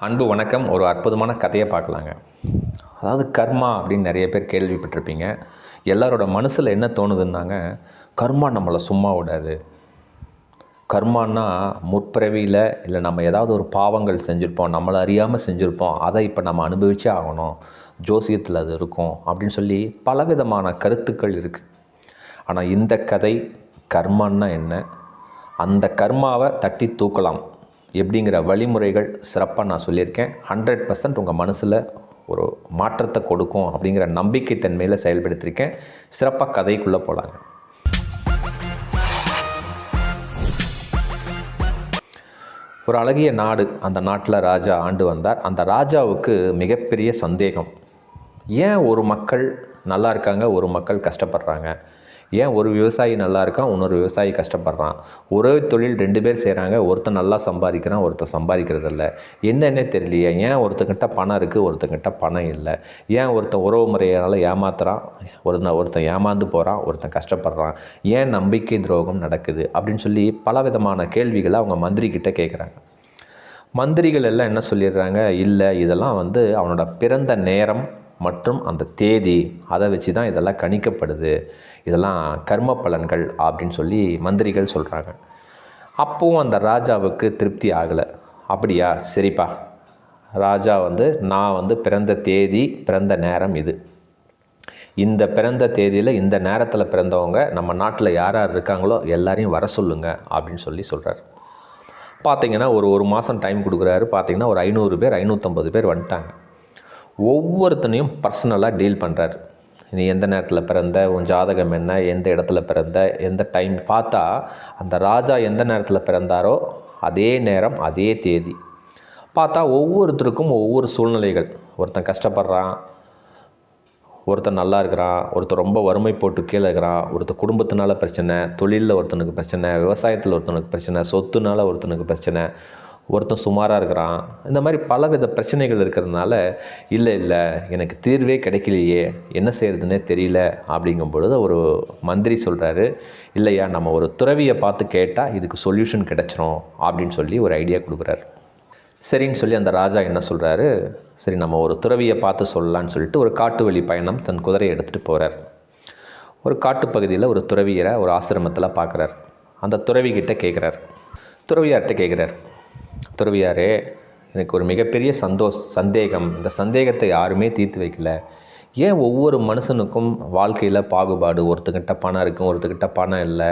அன்பு வணக்கம் ஒரு அற்புதமான கதையை பார்க்கலாங்க. அதாவது கர்மா அப்படின்னு நிறைய பேர் கேள்விப்பட்டிருப்பீங்க. எல்லாரோட மனசில் என்ன தோணுதுன்னாங்க கர்மா நம்மளை சும்மா விடாது. கர்மான்னா முற்பிறவியில் இல்லை நம்ம ஏதாவது ஒரு பாவங்கள் செஞ்சுருப்போம் நம்மளை அறியாமல் செஞ்சுருப்போம் அதை இப்போ நம்ம அனுபவிச்சே ஆகணும். ஜோசியத்தில் அது இருக்கும் அப்படின்னு சொல்லி பலவிதமான கருத்துக்கள் இருக்குது ஆனால் இந்த கதை கர்மான்னா என்ன? அந்த கர்மாவை தட்டி தூக்கலாம். எப்படிங்கிற வழிமுறைகள் சிறப்பாக நான் சொல்லியிருக்கேன். ஹண்ட்ரட் பர்சன்ட் உங்கள் மனசில் ஒரு மாற்றத்தை கொடுக்கும் அப்படிங்கிற நம்பிக்கை தன்மையில் செயல்படுத்தியிருக்கேன் சிறப்பாக கதைக்குள்ளே போகலாங்க ஒரு அழகிய நாடு அந்த நாட்டில் ராஜா ஆண்டு வந்தார். அந்த ராஜாவுக்கு மிகப்பெரிய சந்தேகம். ஏன் ஒரு மக்கள் நல்லா இருக்காங்க ஒரு மக்கள் கஷ்டப்படுறாங்க? ஏன் ஒரு விவசாயி நல்லா இருக்கான் இன்னொரு விவசாயி கஷ்டப்படுறான்? ஒரே தொழில் ரெண்டு பேர் செய்கிறாங்க ஒருத்தன் நல்லா சம்பாதிக்கிறான் ஒருத்தன் சம்பாதிக்கிறது இல்லை என்னன்னே தெரியலையே ஏன் ஒருத்தங்கிட்ட பணம் இருக்குது ஒருத்தங்கிட்ட பணம் இல்லை? ஏன் ஒருத்தன் உறவு முறையினால் ஏமாத்துறான் ஒருத்தன் ஒருத்தன் ஏமாந்து போகிறான் ஒருத்தன் கஷ்டப்படுறான்? ஏன் நம்பிக்கை துரோகம் நடக்குது? அப்படின்னு சொல்லி பல விதமான கேள்விகளை அவங்க மந்திரிக்கிட்ட கேட்குறாங்க மந்திரிகள் எல்லாம் என்ன சொல்லிடுறாங்க? இல்லை இதெல்லாம் வந்து அவனோட பிறந்த நேரம் மற்றும் அந்த தேதி அதை வச்சு தான் இதெல்லாம் கணிக்கப்படுது. இதெல்லாம் கர்ம பலன்கள் அப்படின்னு சொல்லி மந்திரிகள் சொல்கிறாங்க அப்போவும் அந்த ராஜாவுக்கு திருப்தி ஆகலை. அப்படியா? சரிப்பா. ராஜா வந்து நான் வந்து பிறந்த தேதி பிறந்த நேரம் இது. இந்த பிறந்த தேதியில் இந்த நேரத்தில் பிறந்தவங்க நம்ம நாட்டில் யார் யார் இருக்காங்களோ எல்லாரையும் வர சொல்லுங்க அப்படின்னு சொல்லி சொல்கிறார் பார்த்தீங்கன்னா ஒரு ஒரு மாதம் டைம் கொடுக்குறாரு. பார்த்தீங்கன்னா ஒரு ஐநூறு பேர் ஐநூற்றம்பது பேர் வந்துட்டாங்க. ஒவ்வொருத்தனையும் பர்சனலாக டீல் பண்ணுறாரு நீ எந்த நேரத்தில் பிறந்த உன் ஜாதகம் என்ன எந்த இடத்துல பிறந்த எந்த டைம் பார்த்தா அந்த ராஜா எந்த நேரத்தில் பிறந்தாரோ அதே நேரம் அதே தேதி. பார்த்தா ஒவ்வொருத்தருக்கும் ஒவ்வொரு சூழ்நிலைகள். ஒருத்தன் கஷ்டப்படுறான் ஒருத்தன் நல்லா இருக்கிறான் ஒருத்தர் ரொம்ப வறுமை போட்டு கீழே இருக்கிறான் ஒருத்தர் குடும்பத்தினால பிரச்சனை தொழிலில் ஒருத்தனுக்கு பிரச்சனை விவசாயத்தில் ஒருத்தனுக்கு பிரச்சனை சொத்துனால ஒருத்தனுக்கு பிரச்சனை ஒருத்தன் சுமாராக இருக்கிறான். இந்த மாதிரி பலவித பிரச்சனைகள் இருக்கிறதுனால இல்லை இல்லை எனக்கு தீர்வே கிடைக்கலையே என்ன செய்கிறதுனே தெரியல அப்படிங்கும் பொழுது ஒரு மந்திரி சொல்கிறாரு இல்லையா நம்ம ஒரு துறவியை பார்த்து கேட்டால் இதுக்கு சொல்யூஷன் கிடைச்சிரும் அப்படின்னு சொல்லி ஒரு ஐடியா கொடுக்குறாரு. சரின்னு சொல்லி அந்த ராஜா என்ன சொல்கிறாரு சரி நம்ம ஒரு துறவியை பார்த்து சொல்லலான்னு சொல்லிட்டு ஒரு காட்டு வழி பயணம் தன் குதிரையை எடுத்துகிட்டு போகிறார் ஒரு காட்டுப்பகுதியில் ஒரு துறவியரை ஒரு ஆசிரமத்தில் பார்க்குறார் அந்த துறவிகிட்ட கேட்குறார் துறவியார்கிட்ட கேட்குறார் துறவியாரே எனக்கு ஒரு மிகப்பெரிய சந்தோஷ் சந்தேகம். இந்த சந்தேகத்தை யாருமே தீர்த்து வைக்கல. ஏன் ஒவ்வொரு மனுஷனுக்கும் வாழ்க்கையில் பாகுபாடு? ஒருத்தக்கிட்ட பணம் இருக்கும் ஒருத்தங்கிட்ட பணம் இல்லை.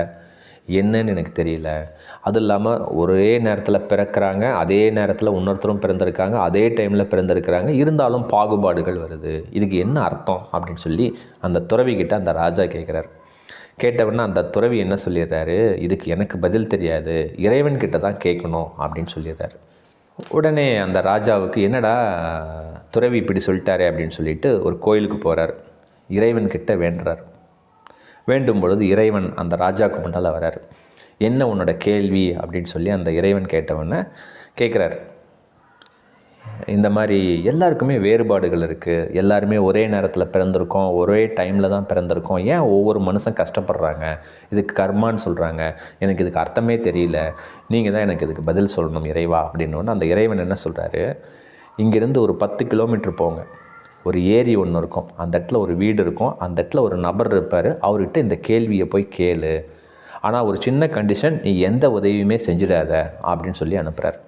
என்னன்னு எனக்கு தெரியல. அது இல்லாமல் ஒரே நேரத்தில் பிறக்கிறாங்க அதே நேரத்தில் இன்னொருத்தரும் பிறந்திருக்காங்க அதே டைமில் பிறந்திருக்கிறாங்க. இருந்தாலும் பாகுபாடுகள் வருது. இதுக்கு என்ன அர்த்தம்? அப்படின்னு சொல்லி அந்த துறவிக்கிட்ட அந்த ராஜா கேட்குறாரு கேட்டவுடனே அந்த துறவி என்ன சொல்லிடுறாரு? இதுக்கு எனக்கு பதில் தெரியாது. இறைவன்கிட்ட தான் கேட்கணும் அப்படின்னு சொல்லிடுறாரு. உடனே அந்த ராஜாவுக்கு என்னடா துறவி இப்படி சொல்லிட்டாரே அப்படின்னு சொல்லிட்டு ஒரு கோயிலுக்கு போகிறார் இறைவன்கிட்ட வேண்டுறார். வேண்டும் பொழுது இறைவன் அந்த ராஜாவுக்கு முன்னால் வரார். என்ன உன்னோட கேள்வி? அப்படின்னு சொல்லி அந்த இறைவன் கேட்டவொன்னே கேட்குறாரு. இந்த மாதிரி எல்லாருக்குமே வேறுபாடுகள் இருக்குது எல்லாருமே ஒரே நேரத்தில் பிறந்திருக்கோம் ஒரே டைமில் தான் பிறந்திருக்கோம். ஏன் ஒவ்வொரு மனுஷன் கஷ்டப்படுறாங்க? இதுக்கு கர்மான்னு சொல்கிறாங்க எனக்கு இதுக்கு அர்த்தமே தெரியல. நீங்கள் தான் எனக்கு இதுக்கு பதில் சொல்லணும் இறைவா அப்படின்னு அந்த இறைவன் என்ன சொல்கிறாரு இங்கேருந்து ஒரு பத்து கிலோமீட்டர் போங்க. ஒரு ஏரி ஒன்று இருக்கும். அந்த இடத்துல ஒரு வீடு இருக்கும். அந்த இடத்துல ஒரு நபர் இருப்பார். அவர்கிட்ட இந்த கேள்வியை போய் கேளு. ஆனால் ஒரு சின்ன கண்டிஷன் நீ எந்த உதவியுமே செஞ்சிடாத அப்படின்னு சொல்லி அனுப்புகிறார்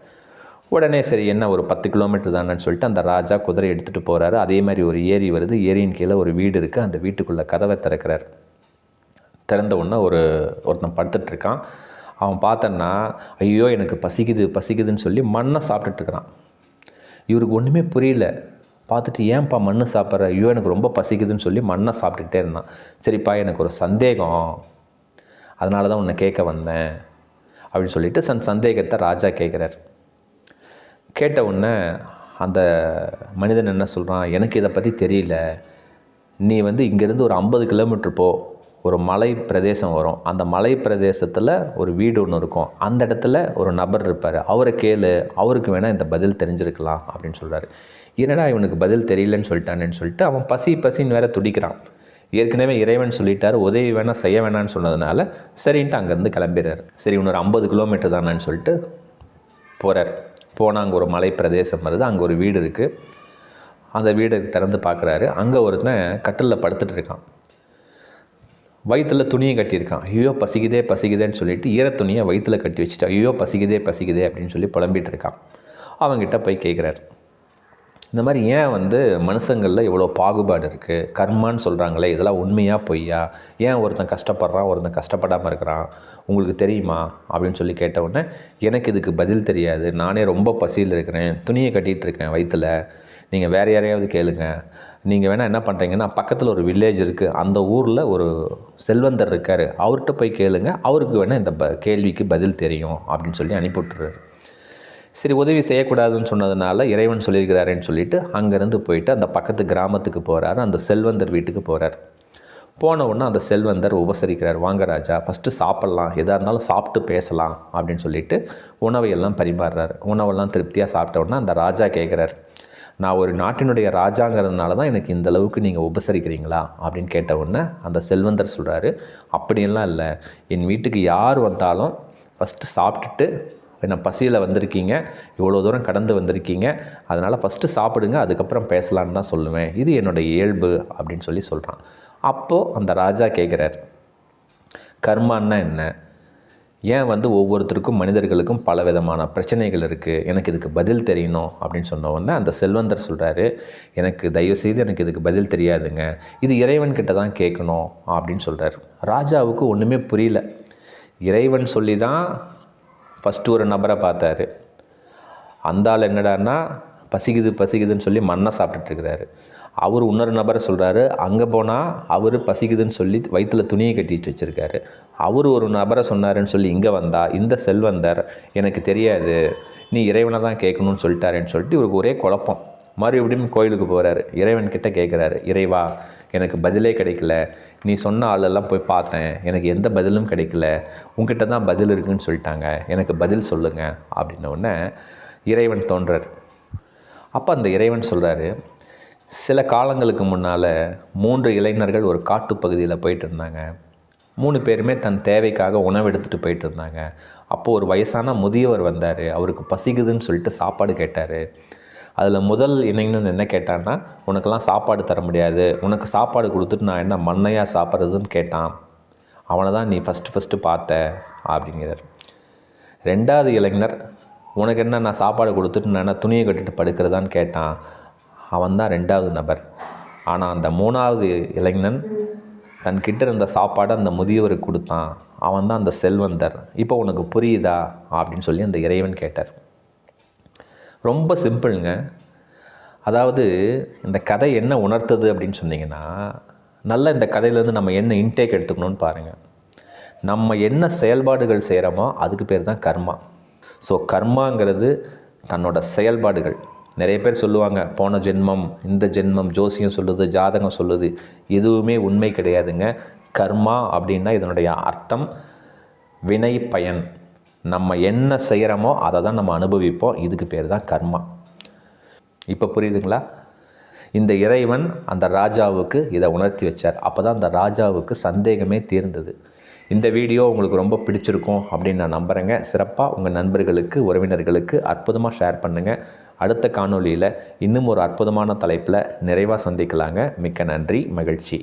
உடனே சரி என்ன ஒரு பத்து கிலோமீட்டர் தானேன்னு சொல்லிட்டு அந்த ராஜா குதிரை எடுத்துகிட்டு போகிறாரு அதே மாதிரி ஒரு ஏரி வருது. ஏரியின் கீழே ஒரு வீடு இருக்குது அந்த வீட்டுக்குள்ளே கதவை திறக்கிறார். திறந்த உடனே ஒரு ஒருத்தன் படுத்துட்ருக்கான் அவன் பார்த்தன்னா ஐயோ எனக்கு பசிக்குது பசிக்குதுன்னு சொல்லி மண்ணை சாப்பிட்டுட்ருக்கிறான் இவருக்கு ஒன்றுமே புரியல. பார்த்துட்டு ஏன்ப்பா மண்ணு சாப்பிட்ற? ஐயோ எனக்கு ரொம்ப பசிக்குதுன்னு சொல்லி மண்ணை சாப்பிட்டுக்கிட்டே இருந்தான். சரிப்பா எனக்கு ஒரு சந்தேகம். அதனால தான் உன்னை கேட்க வந்தேன். அப்படின்னு சொல்லிட்டு சன் சந்தேகத்தை ராஜா கேட்குறாரு. கேட்ட உடனே அந்த மனிதன் என்ன சொல்கிறான் எனக்கு இதை பற்றி தெரியல. நீ வந்து இங்கேருந்து ஒரு ஐம்பது கிலோமீட்டர் போ. ஒரு மலை பிரதேசம் வரும். அந்த மலை பிரதேசத்தில் ஒரு வீடு ஒன்று இருக்கும். அந்த இடத்துல ஒரு நபர் இருப்பார். அவரை கேளு. அவருக்கு வேணால் இந்த பதில் தெரிஞ்சிருக்கலாம் அப்படின்னு சொல்கிறாரு என்னடா இவனுக்கு பதில் தெரியலன்னு சொல்லிட்டானேன்னு சொல்லிட்டு அவன் பசி பசின்னு வேற துடிக்கிறான். ஏற்கனவே இறைவன் சொல்லிட்டார். உதவி வேணால் செய்ய வேணான்னு சொன்னதுனால சரின்ட்டு அங்கேருந்து கிளம்பிடுறாரு. சரி இன்னொரு ஐம்பது கிலோமீட்டர் தானேன்னு சொல்லிட்டு போகிறார் போனால் அங்கே ஒரு மலை பிரதேசம் வருது அங்கே ஒரு வீடு இருக்குது அந்த வீடு திறந்து பார்க்குறாரு. அங்கே ஒருத்தன் கட்டிலில் படுத்துட்டு இருக்கான். வயிற்றில் துணியை கட்டியிருக்கான். ஐயோ பசிக்குதே பசிக்குதேன்னு சொல்லிட்டு ஈர துணியை வயிற்றுல கட்டி வச்சுட்டு ஐயோ பசிக்குதே பசிக்குதே அப்படின்னு சொல்லி புலம்பிகிட்டு இருக்கான். அவங்ககிட்ட போய் கேட்குறாரு இந்த மாதிரி ஏன் வந்து மனுஷங்களில் இவ்வளோ பாகுபாடு இருக்குது கர்மான்னு சொல்கிறாங்களே இதெல்லாம் உண்மையாக பொய்யா? ஏன் ஒருத்தன் கஷ்டப்படுறான் ஒருத்தன் கஷ்டப்படாமல் இருக்கிறான்? உங்களுக்கு தெரியுமா? அப்படின்னு சொல்லி கேட்ட உடனே எனக்கு இதுக்கு பதில் தெரியாது. நானே ரொம்ப பசியில் இருக்கிறேன். துணியை கட்டிகிட்டு இருக்கேன் வயிற்றுல நீங்கள் வேறு யாரையாவது கேளுங்க. நீங்கள் வேணால் என்ன பண்ணுறீங்கன்னா பக்கத்தில் ஒரு வில்லேஜ் இருக்குது அந்த ஊரில் ஒரு செல்வந்தர் இருக்கார். அவர்கிட்ட போய் கேளுங்க. அவருக்கு வேணால் இந்த ப கேள்விக்கு பதில் தெரியும் அப்படின்னு சொல்லி அனுப்பிவிட்டுறாரு. சரி உதவி செய்யக்கூடாதுன்னு சொன்னதுனால இறைவன் சொல்லியிருக்கிறாருன்னு சொல்லிட்டு அங்கேருந்து போயிட்டு அந்த பக்கத்து கிராமத்துக்கு போகிறாரு அந்த செல்வந்தர் வீட்டுக்கு போகிறார் போன உடனே அந்த செல்வந்தர் உபசரிக்கிறார். வாங்க ராஜா ஃபஸ்ட்டு சாப்பிட்லாம். எதாக இருந்தாலும் சாப்பிட்டு பேசலாம் அப்படின்னு சொல்லிட்டு உணவையெல்லாம் பரிமாறுறாரு. உணவெல்லாம் திருப்தியாக சாப்பிட்ட உடனே அந்த ராஜா கேட்குறாரு நான் ஒரு நாட்டினுடைய ராஜாங்கிறதுனால தான் எனக்கு இந்த அளவுக்கு நீங்கள் உபசரிக்கிறீங்களா? அப்படின்னு கேட்ட உடனே அந்த செல்வந்தர் சொல்கிறாரு அப்படியெல்லாம் இல்லை. என் வீட்டுக்கு யார் வந்தாலும் ஃபஸ்ட்டு சாப்பிட்டுட்டு என்ன பசியில் வந்திருக்கீங்க? இவ்வளோ தூரம் கடந்து வந்திருக்கீங்க. அதனால் ஃபஸ்ட்டு சாப்பிடுங்க அதுக்கப்புறம் பேசலான்னு தான் சொல்லுவேன். இது என்னுடைய இயல்பு அப்படின்னு சொல்லி சொல்கிறான் அப்போது அந்த ராஜா கேட்குறார் கர்மான்னா என்ன? ஏன் வந்து ஒவ்வொருத்தருக்கும் மனிதர்களுக்கும் பல விதமான பிரச்சனைகள் இருக்குது எனக்கு இதுக்கு பதில் தெரியணும். அப்படின்னு சொன்ன உடனே அந்த செல்வந்தர் சொல்கிறாரு எனக்கு தயவுசெய்து எனக்கு இதுக்கு பதில் தெரியாதுங்க. இது இறைவன்கிட்ட தான் கேட்கணும். அப்படின்னு சொல்கிறார் ராஜாவுக்கு ஒன்றுமே புரியல. இறைவன் சொல்லி தான் ஃபஸ்ட்டு ஒரு நபரை பார்த்தாரு. அந்த ஆள் என்னடான்னா பசிக்குது பசிக்குதுன்னு சொல்லி மண்ணை சாப்பிட்டுட்ருக்கிறாரு. அவர் இன்னொரு நபரை சொல்கிறாரு அங்கே போனால் அவர் பசிக்குதுன்னு சொல்லி வயிற்றில் துணியை கட்டிட்டு வச்சுருக்காரு. அவர் ஒரு நபரை சொன்னாருன்னு சொல்லி இங்கே வந்தா இந்த செல்வந்தர் எனக்கு தெரியாது. நீ இறைவனை தான் கேட்கணும்னு சொல்லிட்டாருன்னு சொல்லிட்டு இவருக்கு ஒரே குழப்பம். மறுபடியும் கோயிலுக்கு போகிறாரு இறைவன்கிட்ட கேட்குறாரு இறைவா எனக்கு பதிலே கிடைக்கல. நீ சொன்ன ஆளெல்லாம் போய் பார்த்தேன். எனக்கு எந்த பதிலும் கிடைக்கல. உங்ககிட்ட தான் பதில் இருக்குன்னு சொல்லிட்டாங்க. எனக்கு பதில் சொல்லுங்கள் அப்படின்ன இறைவன் தோன்றார். அப்போ அந்த இறைவன் சொல்கிறாரு சில காலங்களுக்கு முன்னால் மூன்று இளைஞர்கள் ஒரு காட்டுப்பகுதியில் போயிட்டு இருந்தாங்க. மூணு பேருமே தன் தேவைக்காக உணவு எடுத்துகிட்டு போயிட்டு இருந்தாங்க. அப்போது ஒரு வயசான முதியவர் வந்தார். அவருக்கு பசிக்குதுன்னு சொல்லிட்டு சாப்பாடு கேட்டார். அதில் முதல் இளைஞன் என்ன கேட்டான்னா உனக்கெல்லாம் சாப்பாடு தர முடியாது. உனக்கு சாப்பாடு கொடுத்துட்டு நான் என்ன மண்ணையாக சாப்பிட்றதுன்னு கேட்டான். அவனை தான் நீ ஃபஸ்ட்டு ஃபஸ்ட்டு பார்த்த அப்படிங்கிறார். ரெண்டாவது இளைஞர் உனக்கு என்ன நான் சாப்பாடு கொடுத்துட்டு நான் என்ன துணியை கட்டிட்டு படுக்கிறதான்னு கேட்டான். அவன் தான் ரெண்டாவது நபர். ஆனால் அந்த மூணாவது இளைஞன் தன்கிட்ட இருந்த சாப்பாடை அந்த முதியவருக்கு கொடுத்தான். அவன் தான் அந்த செல்வந்தர். இப்போ உனக்கு புரியுதா? அப்படின்னு சொல்லி அந்த இறைவன் கேட்டார். ரொம்ப சிம்பிளுங்க. அதாவது இந்த கதை என்ன உணர்த்தது அப்படின்னு சொன்னீங்கன்னா நல்ல இந்த கதையிலேருந்து நம்ம என்ன இன்டேக் எடுத்துக்கணும்னு பாருங்கள் நம்ம என்ன செயல்பாடுகள் செய்கிறோமோ அதுக்கு பேர் தான் கர்மா. ஸோ கர்மாங்கிறது தன்னோட செயல்பாடுகள். நிறைய பேர் சொல்லுவாங்க போன ஜென்மம் இந்த ஜென்மம் ஜோசியம் சொல்லுது ஜாதகம் சொல்லுது. எதுவுமே உண்மை கிடையாதுங்க. கர்மா அப்படின்னா இதனுடைய அர்த்தம் வினை பயன். நம்ம என்ன செய்கிறோமோ அதை தான் நம்ம அனுபவிப்போம். இதுக்கு பேர் தான் கர்மா. இப்போ புரியுதுங்களா? இந்த இறைவன் அந்த ராஜாவுக்கு இதை உணர்த்தி வச்சார். அப்போ தான் அந்த ராஜாவுக்கு சந்தேகமே தீர்ந்தது. இந்த வீடியோ உங்களுக்கு ரொம்ப பிடிச்சிருக்கும் அப்படின்னு நான் நம்புகிறேங்க சிறப்பாக உங்கள் நண்பர்களுக்கு உறவினர்களுக்கு அற்புதமாக ஷேர் பண்ணுங்கள் அடுத்த காணொளியில் இன்னும் ஒரு அற்புதமான தலைப்பில் நிறைவாக சந்திக்கலாங்க. மிக்க நன்றி மகிழ்ச்சி.